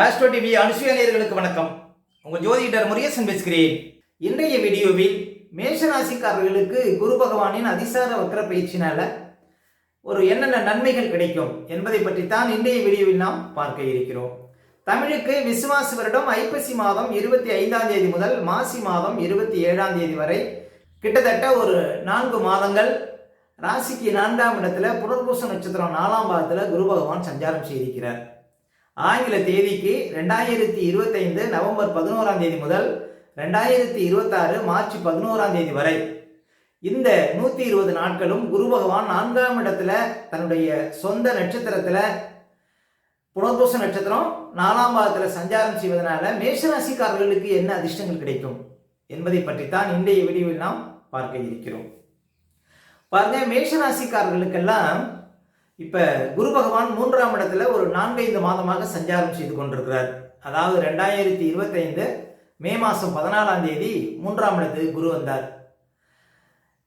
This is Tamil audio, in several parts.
ஆஸ்ட்ரோ டிவி அனுசுயானியர்களுக்கு வணக்கம். உங்கள் ஜோதிடர் முருகேசன் பேசுகிறேன். இன்றைய வீடியோவில் மேஷராசிக்காரர்களுக்கு குரு பகவானின் அதிசார வக்கர பயிற்சினால ஒரு என்னென்ன நன்மைகள் கிடைக்கும் என்பதை பற்றி தான் இன்றைய வீடியோவில் நாம் பார்க்க இருக்கிறோம். தமிழுக்கு விசுவாச வருடம் ஐப்பசி மாதம் இருபத்தி ஐந்தாம் தேதி முதல் மாசி மாதம் இருபத்தி ஏழாம் தேதி வரை கிட்டத்தட்ட ஒரு நான்கு மாதங்கள் ராசிக்கு நான்காம் இடத்துல புனர்பூச நட்சத்திரம் நாலாம் பாதத்தில் குரு பகவான் சஞ்சாரம் செய்திருக்கிறார். ஆங்கில தேதிக்கு ரெண்டாயிரத்தி இருபத்தைந்து நவம்பர் பதினோராம் தேதி முதல் ரெண்டாயிரத்தி இருபத்தாறு மார்ச் பதினோராம் தேதி வரை. இந்த நூற்றி இருபது நாட்களும் குரு பகவான் நான்காம் இடத்துல தன்னுடைய சொந்த நட்சத்திரத்தில் புனர்பூச நட்சத்திரம் நாலாம் பாதத்தில் சஞ்சாரம் செய்வதனால மேஷராசிக்காரர்களுக்கு என்ன அதிர்ஷ்டங்கள் கிடைக்கும் என்பதை பற்றித்தான் இன்றைய வீடியோவில் நாம் பார்க்க இருக்கிறோம். பாருங்க மேஷராசிக்காரர்களுக்கெல்லாம் இப்போ குரு பகவான் மூன்றாம் இடத்துல ஒரு நான்கைந்து மாதமாக சஞ்சாரம் செய்து கொண்டிருக்கிறார். அதாவது ரெண்டாயிரத்தி இருபத்தைந்து மே மாதம் பதினாலாம் தேதி மூன்றாம் இடத்துக்கு குரு வந்தார்.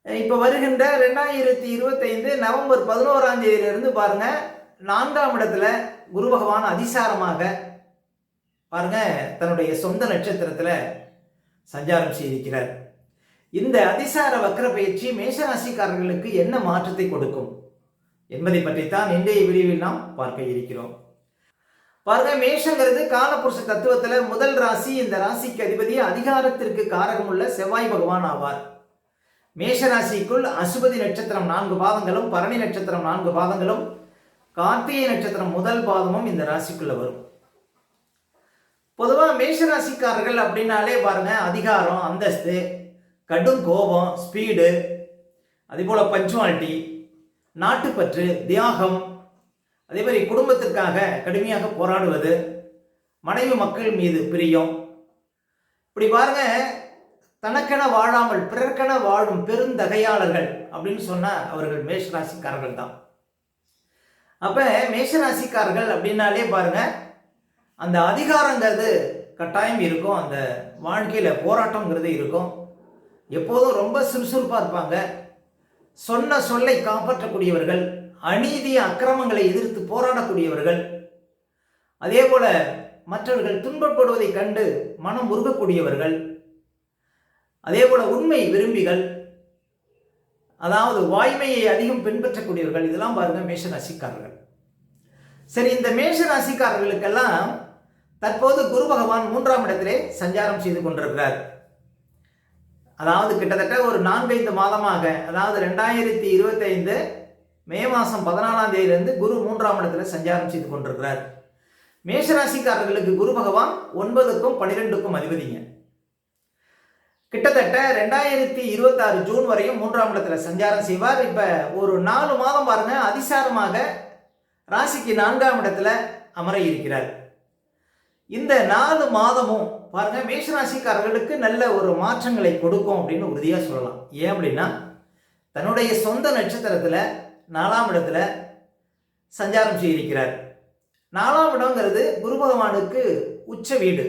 இப்போ வருகின்ற ரெண்டாயிரத்தி இருபத்தைந்து நவம்பர் பதினோராம் தேதியிலிருந்து பாருங்க நான்காம் இடத்துல குரு பகவான் அதிசாரமாக பாருங்க தன்னுடைய சொந்த நட்சத்திரத்தில் சஞ்சாரம் செய்திருக்கிறார். இந்த அதிசார வக்கர பயிற்சி மேஷராசிக்காரர்களுக்கு என்ன மாற்றத்தை கொடுக்கும்? என்பதை பற்றித்தான் இன்றைய வீடியோவில் நாம் பார்க்க இருக்கிறோம். பாருங்க மேஷங்கிறது காலபுருஷ தத்துவத்துல முதல் ராசி இந்த ராசிக்கு அதிபதி அதிகாரத்திற்கு காரகம் உள்ள செவ்வாய் பகவான் ஆவார். மேஷ ராசிக்குள் அசுபதி நட்சத்திரம் நான்கு பாதங்களும் பரணி நட்சத்திரம் நான்கு பாதங்களும் கார்த்திகை நட்சத்திரம் முதல் பாதமும் இந்த ராசிக்குள்ள வரும். பொதுவாக மேஷராசிக்காரர்கள் அப்படின்னாலே பாருங்க அதிகாரம் அந்தஸ்து கடும் கோபம் ஸ்பீடு அதே போல் பஞ்சுவாலிட்டி நாட்டுப்பற்று தியாகம் அதே மாதிரி குடும்பத்திற்காக கடுமையாக போராடுவது மனைவி மக்கள் மீது பிரியம். இப்படி பாருங்க தனக்கென வாழாமல் பிறர்க்கென வாழும் பெருந்தகையாளர்கள் அப்படின்னு சொன்னால் அவர்கள் மேஷராசிக்காரர்கள் தான். அப்போ மேஷராசிக்காரர்கள் அப்படின்னாலே பாருங்க அந்த அதிகாரங்கிறது கட்டாயம் இருக்கும் அந்த வாழ்க்கையில் போராட்டங்கிறது இருக்கும். எப்போதும் ரொம்ப சுறுசுறுப்பாக இருப்பாங்க. சொன்ன சொல்லை காப்பாற்றக்கூடியவர்கள் அநீதி அக்கிரமங்களை எதிர்த்து போராடக்கூடியவர்கள் அதே போல மற்றவர்கள் துன்பப்படுவதை கண்டு மனம் உருகக்கூடியவர்கள் அதே போல உண்மை விரும்பிகள் அதாவது வாய்மையை அதிகம் பின்பற்றக்கூடியவர்கள் இதெல்லாம் பாருங்க மேஷ ராசிக்காரர்கள் சரி இந்த மேஷ ராசிக்காரர்களுக்கெல்லாம் தற்போது குரு பகவான் மூன்றாம் இடத்திலே சஞ்சாரம் செய்து கொண்டிருக்கிறார். அதாவது கிட்டத்தட்ட ஒரு நான்கைந்து மாதமாக அதாவது ரெண்டாயிரத்தி இருபத்தைந்து மே மாதம் பதினாலாம் தேதியிலிருந்து குரு மூன்றாம் இடத்துல சஞ்சாரம் செய்து கொண்டிருக்கிறார். மேஷராசிக்காரர்களுக்கு குரு பகவான் ஒன்பதுக்கும் பன்னிரெண்டுக்கும் அதிபதிங்க. கிட்டத்தட்ட ரெண்டாயிரத்தி இருபத்தாறு ஜூன் வரையும் மூன்றாம் இடத்துல சஞ்சாரம் செய்வார். இப்போ ஒரு நாலு மாதம் பாருங்க அதிசாரமாக ராசிக்கு நான்காம் இடத்துல அமர இருக்கிறார். இந்த நாலு மாதமும் பாருங்க மேஷராசிக்காரர்களுக்கு நல்ல ஒரு மாற்றங்களை கொடுக்கும் அப்படின்னு உறுதியாக சொல்லலாம். ஏன் அப்படின்னா தன்னுடைய சொந்த நட்சத்திரத்தில் நாலாம் இடத்துல சஞ்சாரம் செய்திருக்கிறார். நாலாம் இடங்கிறது குரு பகவானுக்கு உச்ச வீடு.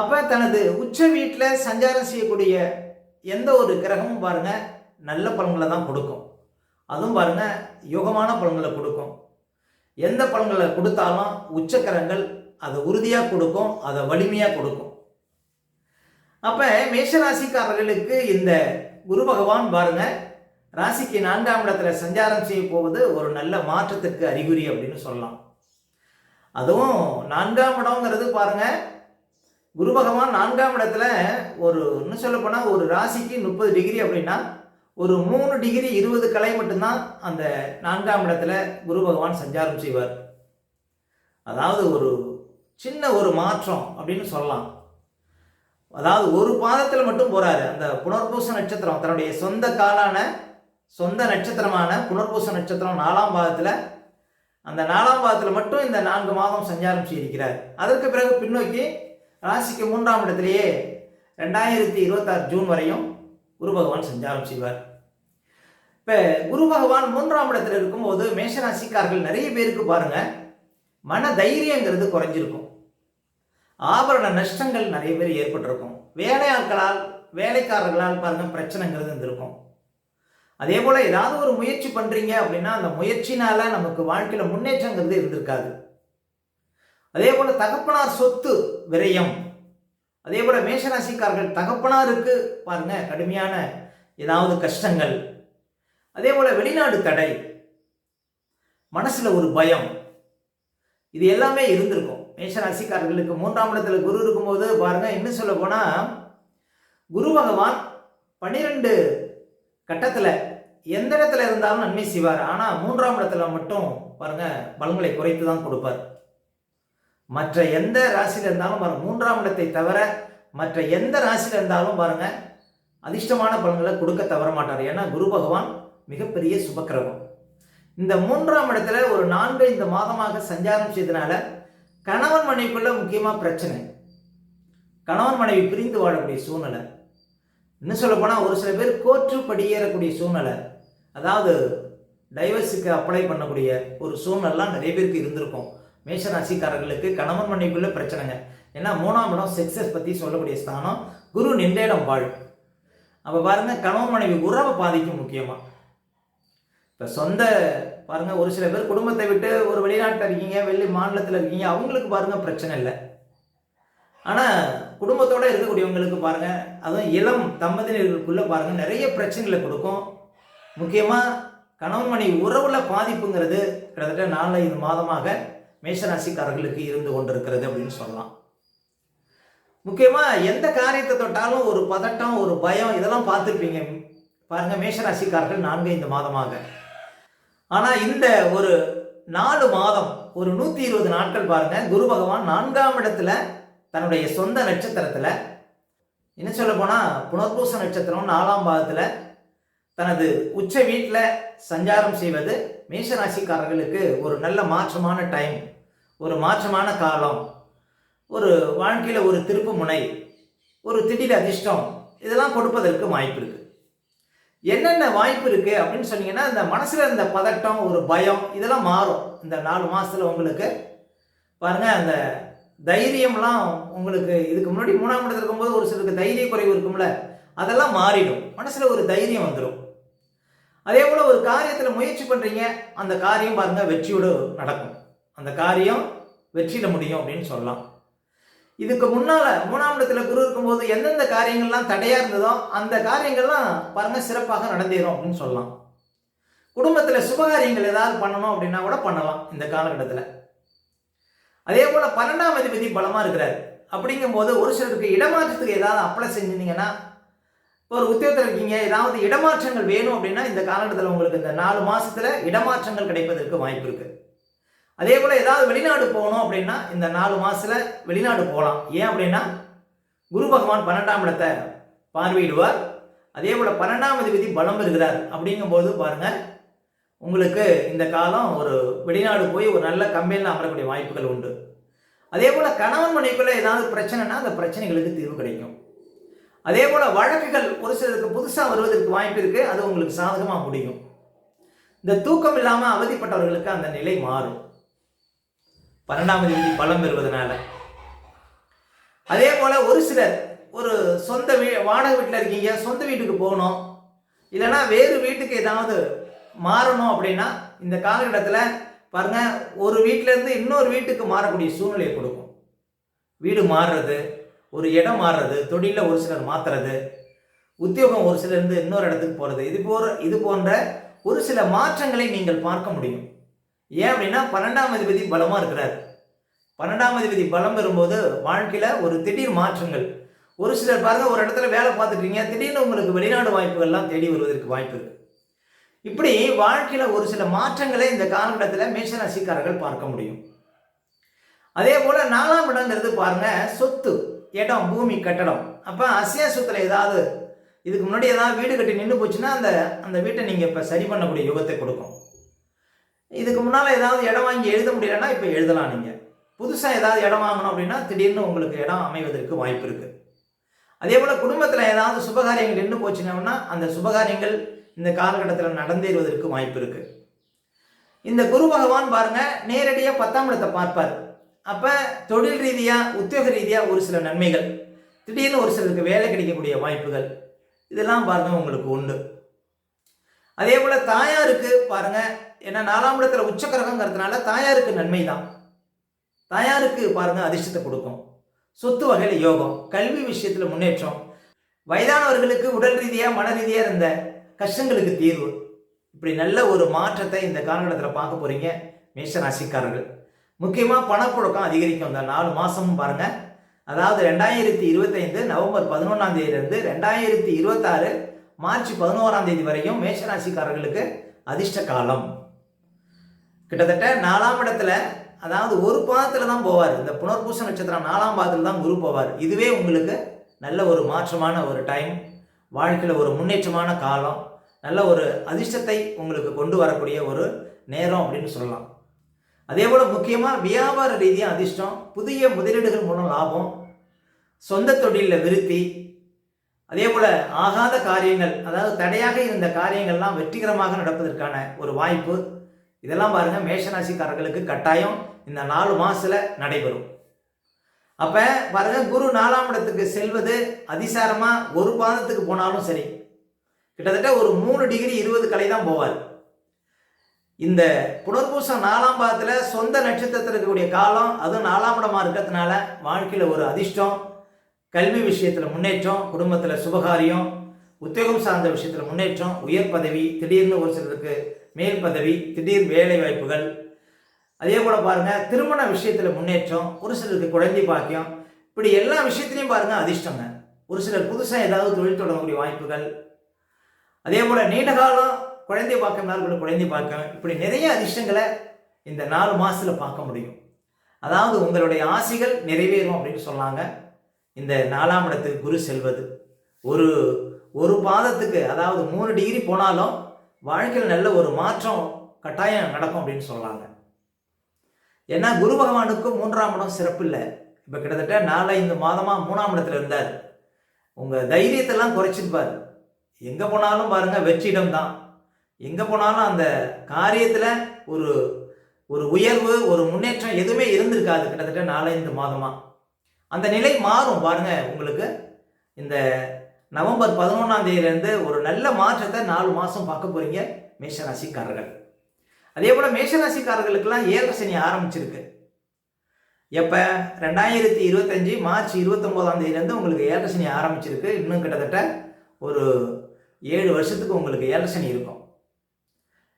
அப்போ தனது உச்ச வீட்டில் சஞ்சாரம் செய்யக்கூடிய எந்த ஒரு கிரகமும் பாருங்க நல்ல பலன்களை தான் கொடுக்கும். அதுவும் பாருங்க யோகமான பலன்களை கொடுக்கும். எந்த பலன்களை கொடுத்தாலும் உச்சக்கரங்கள் அதை உறுதியாக கொடுக்கும் அதை வலிமையாக கொடுக்கும். அப்போ மேஷராசிக்காரர்களுக்கு இந்த குரு பகவான் பாருங்க ராசிக்கு நான்காம் இடத்துல சஞ்சாரம் செய்ய போவது ஒரு நல்ல மாற்றத்திற்கு அறிகுறி அப்படின்னு சொல்லலாம். அதுவும் நான்காம் இடம்ங்கிறது பாருங்க குரு பகவான் நான்காம் இடத்துல ஒரு இன்னும் சொல்லப்போனால் ஒரு ராசிக்கு முப்பது டிகிரி அப்படின்னா ஒரு மூணு டிகிரி இருபது கலை மட்டும்தான் அந்த நான்காம் இடத்துல குரு பகவான் சஞ்சாரம் செய்வார். அதாவது ஒரு சின்ன ஒரு மாற்றம் அப்படின்னு சொல்லலாம். அதாவது ஒரு பாதத்தில் மட்டும் போறாரு. அந்த புனர்பூச நட்சத்திரம் தன்னுடைய சொந்த காலான சொந்த நட்சத்திரமான புனர்பூச நட்சத்திரம் நாலாம் பாதத்தில் அந்த நாலாம் பாதத்தில் மட்டும் இந்த நான்கு மாதம் சஞ்சாரம் செய்திருக்கிறார். அதற்கு பிறகு பின்னோக்கி ராசிக்கு மூன்றாம் இடத்திலேயே ரெண்டாயிரத்தி இருபத்தாறு ஜூன் வரையும் குரு பகவான் சஞ்சாரம் செய்வார். இப்போ குரு பகவான் மூன்றாம் இடத்துல இருக்கும்போது மேஷராசிக்காரர்கள் நிறைய பேருக்கு பாருங்க மன தைரியங்கிறது குறைஞ்சிருக்கும். ஆபரண நஷ்டங்கள் நிறைய பேர் ஏற்பட்டிருக்கும். வேலையாட்களால் வேலைக்காரர்களால் பாருங்கள் பிரச்சனைங்கிறது இருந்திருக்கும் அதே போல் ஏதாவது ஒரு முயற்சி பண்ணுறீங்க அப்படின்னா அந்த முயற்சினால நமக்கு வாழ்க்கையில் முன்னேற்றங்கிறது இருந்திருக்காது. அதே போல் தகப்பனார் சொத்து விரயம். அதே போல் மேஷராசிக்காரர்கள் தகப்பனாருக்கு பாருங்க கடுமையான ஏதாவது கஷ்டங்கள். அதே போல் வெளிநாடு தடை. மனசில் ஒரு பயம். இது எல்லாமே இருந்திருக்கும். மேஷராசிக்காரர்களுக்கு மூன்றாம் இடத்துல குரு இருக்கும்போது பாருங்க இன்னும் சொல்ல போனா குரு பகவான் பன்னிரெண்டு கட்டத்துல எந்த இடத்துல இருந்தாலும் நன்மை செய்வார். ஆனா மூன்றாம் இடத்துல மட்டும் பாருங்க பலன்களை குறைத்து தான் கொடுப்பார். மற்ற எந்த ராசியில இருந்தாலும் பாருங்க மூன்றாம் இடத்தை தவிர மற்ற எந்த ராசியில இருந்தாலும் பாருங்க அதிர்ஷ்டமான பலன்களை கொடுக்க தவற மாட்டார். ஏன்னா குரு பகவான் மிகப்பெரிய சுபக்கிரகம். இந்த மூன்றாம் இடத்துல ஒரு நான்கு இந்த மாதமாக சஞ்சாரம் செய்தனால கணவன் மனைவிக்குள்ள முக்கியமாக பிரச்சனை. கணவன் மனைவி பிரிந்து வாழக்கூடிய சூழ்நிலை. இன்னும் சொல்ல போனால் ஒரு சில பேர் கோற்று படியேறக்கூடிய சூழ்நிலை. அதாவது டைவர்ஸுக்கு அப்ளை பண்ணக்கூடிய ஒரு சூழ்நிலாம் நிறைய பேருக்கு இருந்திருக்கும். மேஷராசிக்காரர்களுக்கு கணவன் மனைவிக்குள்ள பிரச்சனைங்க. ஏன்னா மூணாம் இடம் செக்ஸஸ் பற்றி சொல்லக்கூடிய ஸ்தானம் குரு நின்ற இடம் வாழ். அப்போ பாருங்கள் கணவன் மனைவி உறவை பாதிக்கும் முக்கியமாக இப்போ சொந்த பாருங்க ஒரு சில பேர் குடும்பத்தை விட்டு ஒரு வெளிநாட்டில் இருக்கீங்க வெளி மாநிலத்தில் இருக்கீங்க அவங்களுக்கு பாருங்க பிரச்சனை இல்லை. ஆனால் குடும்பத்தோட இருக்கக்கூடியவங்களுக்கு பாருங்க அதுவும் இளம் தம்பதியினர்களுக்குள்ள பாருங்க நிறைய பிரச்சனைகளை கொடுக்கும். முக்கியமாக கணவன் மணி உறவுல பாதிப்புங்கிறது கிட்டத்தட்ட நாலு ஐந்து மாதமாக மேஷராசிக்காரர்களுக்கு இருந்து கொண்டிருக்கிறது அப்படின்னு சொல்லலாம். முக்கியமாக எந்த காரியத்தை தொட்டாலும் ஒரு பதட்டம் ஒரு பயம் இதெல்லாம் பார்த்துருப்பீங்க. பாருங்க மேஷராசிக்காரர்கள் நான்கு ஐந்து மாதமாக. ஆனால் இந்த ஒரு நாலு மாதம் ஒரு நூற்றி இருபது நாட்கள் பாருங்க. குரு பகவான் நான்காம் இடத்துல தன்னுடைய சொந்த நட்சத்திரத்தில் என்ன சொல்ல போனால் புனர்பூச நட்சத்திரம் நாலாம் பாதத்தில் தனது உச்ச வீட்டில் சஞ்சாரம் செய்வது மேஷராசிக்காரர்களுக்கு ஒரு நல்ல மாற்றமான டைம் ஒரு மாற்றமான காலம் ஒரு வாழ்க்கையில் ஒரு திருப்பு முனை ஒரு திடீர் அதிர்ஷ்டம் இதெல்லாம் கொடுப்பதற்கு வாய்ப்பு இருக்குது என்னென்ன வாய்ப்பு இருக்கு அப்படின்னு சொன்னீங்கன்னா இந்த மனசுல இருந்த பதட்டம் ஒரு பயம் இதெல்லாம் மாறும். இந்த நாலு மாசத்துல உங்களுக்கு. பாருங்க அந்த தைரியம்லாம் உங்களுக்கு இதுக்கு முன்னாடி மூணாம் இடத்துல இருக்கும்போது ஒரு சிலருக்கு தைரிய குறைவு இருக்கும்ல அதெல்லாம் மாறிடும். மனசுல ஒரு தைரியம் வந்துடும் அதே போல ஒரு காரியத்துல முயற்சி பண்றீங்க அந்த காரியம் பாருங்க வெற்றியோடு நடக்கும். அந்த காரியம் வெற்றியிட முடியும் அப்படின்னு சொல்லலாம். இதுக்கு முன்னால மூணாம் இடத்துல குரு இருக்கும்போது எந்தெந்த காரியங்கள்லாம் தடையா இருந்ததோ அந்த காரியங்கள்லாம் பாருங்க சிறப்பாக நடந்தேறும் அப்படின்னு சொல்லலாம். குடும்பத்துல சுபகாரியங்கள் ஏதாவது பண்ணணும் அப்படின்னா கூட பண்ணலாம் இந்த காலகட்டத்தில். அதே போல பன்னெண்டாம் அதிபதி பலமா இருக்கிறார். அப்படிங்கும்போது ஒரு சிலருக்கு இடமாற்றத்துக்கு ஏதாவது அப்ளை செஞ்சிருந்தீங்கன்னா இப்போ ஒரு உத்தியோகத்தில் இருக்கீங்க ஏதாவது இடமாற்றங்கள் வேணும் அப்படின்னா இந்த காலகட்டத்தில் உங்களுக்கு இந்த நாலு மாசத்துல இடமாற்றங்கள் கிடைப்பதற்கு வாய்ப்பு இருக்கு. அதே போல் ஏதாவது வெளிநாடு போகணும் அப்படின்னா இந்த நாலு மாதத்தில் வெளிநாடு போகலாம். ஏன் அப்படின்னா குரு பகவான் பன்னெண்டாம் இடத்தை பார்வையிடுவார். அதே போல் பன்னெண்டாம் அதிபதி பலம் இருக்கிறார் அப்படிங்கும்போது பாருங்கள் உங்களுக்கு இந்த காலம் ஒரு வெளிநாடு போய் ஒரு நல்ல கம்பெனியில் அமரக்கூடிய வாய்ப்புகள் உண்டு. அதே போல் கணவன் மனைக்குள்ள ஏதாவது பிரச்சனைனா அந்த பிரச்சனைகளுக்கு தீர்வு கிடைக்கும். அதே போல் வழக்குகள் ஒரு சிலருக்கு புதுசாக வருவதற்கு வாய்ப்பு இருக்குது அது உங்களுக்கு சாதகமாக முடியும். இந்த தூக்கம் இல்லாமல் அவதிப்பட்டவர்களுக்கு அந்த நிலை மாறும். பன்னெண்டாம் தேதி பலம் பெறுவதனால. அதே போல் ஒரு சிலர் ஒரு சொந்த வீ வாடகை வீட்டில் இருக்கீங்க சொந்த வீட்டுக்கு போகணும் இல்லைன்னா வேறு வீட்டுக்கு ஏதாவது மாறணும் அப்படின்னா இந்த காலகட்டத்தில் பாருங்கள் ஒரு வீட்டிலேருந்து இன்னொரு வீட்டுக்கு மாறக்கூடிய சூழ்நிலையை கொடுக்கும். வீடு மாறுறது ஒரு இடம் மாறுறது தொழிலில் ஒரு சிலர் மாற்றுறது உத்தியோகம் ஒரு சிலர் இன்னொரு இடத்துக்கு போகிறது இது போகிற இது போன்ற ஒரு சில மாற்றங்களை நீங்கள் பார்க்க முடியும். ஏன் அப்படின்னா பன்னெண்டாம் அதிபதி பலமாக இருக்கிறார். பன்னெண்டாம் அதிபதி பலம் பெறும்போது வாழ்க்கையில் ஒரு திடீர் மாற்றங்கள். ஒரு சிலர் பாருங்கள் ஒரு இடத்துல வேலை பார்த்துட்டீங்க திடீர்னு உங்களுக்கு வெளிநாடு வாய்ப்புகள்லாம் தேடி வருவதற்கு வாய்ப்பு இருக்குது இப்படி வாழ்க்கையில் ஒரு சில மாற்றங்களை இந்த காலகட்டத்தில் மேஷராசிக்காரர்கள் பார்க்க முடியும். அதே போல் நாலாம் இடங்கிறது பாருங்க சொத்து. இடம் பூமி கட்டடம். அப்போ அசியா சொத்தில் ஏதாவது இதுக்கு முன்னாடி ஏதாவது வீடு கட்டி நின்று போச்சுன்னா அந்த அந்த வீட்டை நீங்கள் இப்போ சரி பண்ணக்கூடிய யுகத்தை கொடுக்கும். இதுக்கு முன்னால் ஏதாவது இடம் வாங்கி எழுத முடியலன்னா இப்போ எழுதலாம் நீங்கள் புதுசாக ஏதாவது இடம் வாங்கணும் அப்படின்னா திடீர்னு உங்களுக்கு இடம் அமைவதற்கு வாய்ப்பு இருக்குது அதே போல் குடும்பத்தில் ஏதாவது சுபகாரியங்கள் நின்று போச்சுனோம்னா அந்த சுபகாரியங்கள் இந்த காலகட்டத்தில் நடந்தேறுவதற்கு வாய்ப்பு இருக்குது இந்த குரு பகவான் பாருங்கள் நேரடியாக பத்தாம் இடத்தை பார்ப்பார். அப்போ தொழில் ரீதியாக உத்தியோக ரீதியாக ஒரு சில நன்மைகள் திடீர்னு ஒரு சிலருக்கு வேலை கிடைக்கக்கூடிய வாய்ப்புகள் இதெல்லாம் பாருங்கள் உங்களுக்கு உண்டு. அதே போல் தாயாருக்கு பாருங்கள் ஏன்னா நாலாம் இடத்துல உச்சக்கரகங்கிறதுனால தாயாருக்கு நன்மை தான் தாயாருக்கு பாருங்க அதிர்ஷ்டத்தை கொடுக்கும். சொத்து வகையில் யோகம் கல்வி விஷயத்தில் முன்னேற்றம். வயதானவர்களுக்கு உடல் ரீதியாக மன ரீதியாக இருந்த கஷ்டங்களுக்கு தீர்வு. இப்படி நல்ல ஒரு மாற்றத்தை இந்த காலகட்டத்தில் பார்க்க போறீங்க மேஷ ராசிக்காரர்கள் முக்கியமாக பணப்புழக்கம் அதிகரிக்கும். இந்த நாலு மாதமும் பாருங்க. அதாவது ரெண்டாயிரத்தி இருபத்தைந்து நவம்பர் பதினொன்றாம் தேதியிலிருந்து ரெண்டாயிரத்தி இருபத்தாறு மார்ச் பதினோராம் தேதி வரையும் மேஷராசிக்காரர்களுக்கு அதிர்ஷ்ட காலம். கிட்டத்தட்ட நாலாம் இடத்துல அதாவது ஒரு பாதத்தில் தான் போவார். இந்த புனர்பூச நட்சத்திரம் நாலாம் பாதத்தில் தான் குரு போவார். இதுவே உங்களுக்கு நல்ல ஒரு மாற்றமான ஒரு டைம் வாழ்க்கையில் ஒரு முன்னேற்றமான காலம் நல்ல ஒரு அதிர்ஷ்டத்தை உங்களுக்கு கொண்டு வரக்கூடிய ஒரு நேரம் அப்படின்னு சொல்லலாம். அதே போல் முக்கியமாக வியாபார ரீதியாக அதிர்ஷ்டம் புதிய முதலீடுகள் மூலம் லாபம் சொந்த தொழிலில் விருத்தி அதே போல் ஆகாத காரியங்கள் அதாவது தடையாக இருந்த காரியங்கள்லாம் வெற்றிகரமாக நடப்பதற்கான ஒரு வாய்ப்பு இதெல்லாம் பாருங்க மேஷராசிக்காரர்களுக்கு கட்டாயம் இந்த நாலு மாசத்துல நடைபெறும். அப்ப பாருங்க குரு நாலாம் இடத்துக்கு செல்வது அதிசாரமா ஒரு பாதத்துக்கு போனாலும் சரி கிட்டத்தட்ட ஒரு மூணு டிகிரி இருபது கலை தான் போவார். இந்த புனர்பூசம் நாலாம் பாதத்தில் சொந்த நட்சத்திரத்தில் இருக்கக்கூடிய காலம் அதுவும் நாலாம் இடமாக இருக்கிறதுனால வாழ்க்கையில் ஒரு அதிர்ஷ்டம் கல்வி விஷயத்தில் முன்னேற்றம் குடும்பத்தில் சுபகாரியம் உத்தியோகம் சார்ந்த விஷயத்தில் முன்னேற்றம் உயர் பதவி திடீர்னு ஒரு சிலருக்கு மேல் பதவி திடீர் வேலை வாய்ப்புகள் அதே போல பாருங்கள் திருமண விஷயத்தில் முன்னேற்றம் ஒரு சிலருக்கு குழந்தை பாக்கியம். இப்படி எல்லா விஷயத்திலையும் பாருங்க அதிர்ஷ்டங்க. ஒரு சிலர் புதுசாக ஏதாவது தொழில் தொடங்கக்கூடிய வாய்ப்புகள். அதே போல் நீண்ட காலம் குழந்தை பார்க்கறதுனால குழந்தை பார்க்க இப்படி நிறைய அதிர்ஷ்டங்களை இந்த நாலு மாதத்தில் பார்க்க முடியும். அதாவது உங்களுடைய ஆசைகள் நிறைவேறும் அப்படின்னு சொன்னாங்க. இந்த நாலாம் இடத்துக்கு குரு செல்வது. ஒரு ஒரு பாதத்துக்கு அதாவது மூணு டிகிரி போனாலும் வாழ்க்கையில் நல்ல ஒரு மாற்றம் கட்டாயம் நடக்கும் அப்படின்னு சொல்கிறாங்க ஏன்னா குரு பகவானுக்கு மூன்றாம் இடம் சிறப்பு இல்லை இப்போ கிட்டத்தட்ட நாலஞ்சு மாதமாக மூணாம் இடத்துல இருந்தார். உங்கள் தைரியத்தெல்லாம் குறைச்சிருப்பார். எங்கே போனாலும் பாருங்கள் வெற்றிடம் தான் எங்கே போனாலும் அந்த காரியத்தில் ஒரு ஒரு உயர்வு ஒரு முன்னேற்றம் எதுவுமே இருந்திருக்காது கிட்டத்தட்ட நாலஞ்சு மாதமாக அந்த நிலை மாறும் பாருங்க உங்களுக்கு. இந்த நவம்பர் பதினொன்றாம் தேதியிலேருந்து ஒரு நல்ல மாற்றத்தை நாலு மாதம் பார்க்க போறீங்க மேஷராசிக்காரர்கள். அதே போல் மேஷராசிக்காரர்களுக்கெல்லாம் ஏகசனி சனி ஆரம்பிச்சிருக்கு. எப்போ? ரெண்டாயிரத்தி இருபத்தஞ்சி மார்ச் இருபத்தொம்போதாம் தேதியிலேருந்து உங்களுக்கு ஏழரை ஆரம்பிச்சிருக்கு. இன்னும் கிட்டத்தட்ட ஒரு ஏழு வருஷத்துக்கு உங்களுக்கு ஏலசனி இருக்கும்.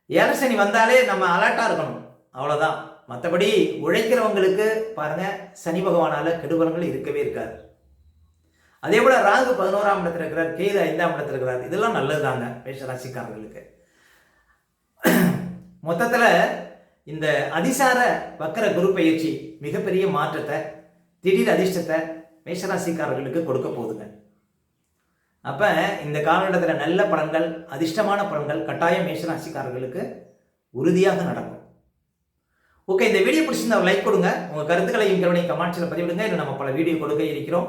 ஏலசனி வந்தாலே நம்ம அலர்ட்டாக இருக்கணும். அவ்வளோதான் மற்றபடி உழைக்கிறவங்களுக்கு பாருங்கள் சனி பகவானால் கெடுபலங்கள் இருக்கவே இருக்காது. அதே போல ராகு பதினோராம் இடத்துல இருக்கிறார் கேது ஐந்தாம் இடத்துல இருக்கிறார் இதெல்லாம் நல்லதுதாங்க மேஷராசிக்காரர்களுக்கு. மொத்தத்தில் இந்த அதிசார வக்கர குரு பயிற்சி மிகப்பெரிய மாற்றத்தை திடீர் அதிர்ஷ்டத்தை மேஷராசிக்காரர்களுக்கு கொடுக்க போகுதுங்க. அப்போ இந்த காலகட்டத்தில் நல்ல பலன்கள் அதிர்ஷ்டமான பலன்கள் கட்டாயம் மேஷராசிக்காரர்களுக்கு உறுதியாக நடக்கும். ஓகே இந்த வீடியோ பிடிச்சிருந்தா லைக் கொடுங்க. உங்கள் கருத்துக்களையும் கருணை கமெண்ட்ஸில் பதிவிடுங்க. இன்னும் நம்ம பல வீடியோ கொடுக்க இருக்கிறோம்.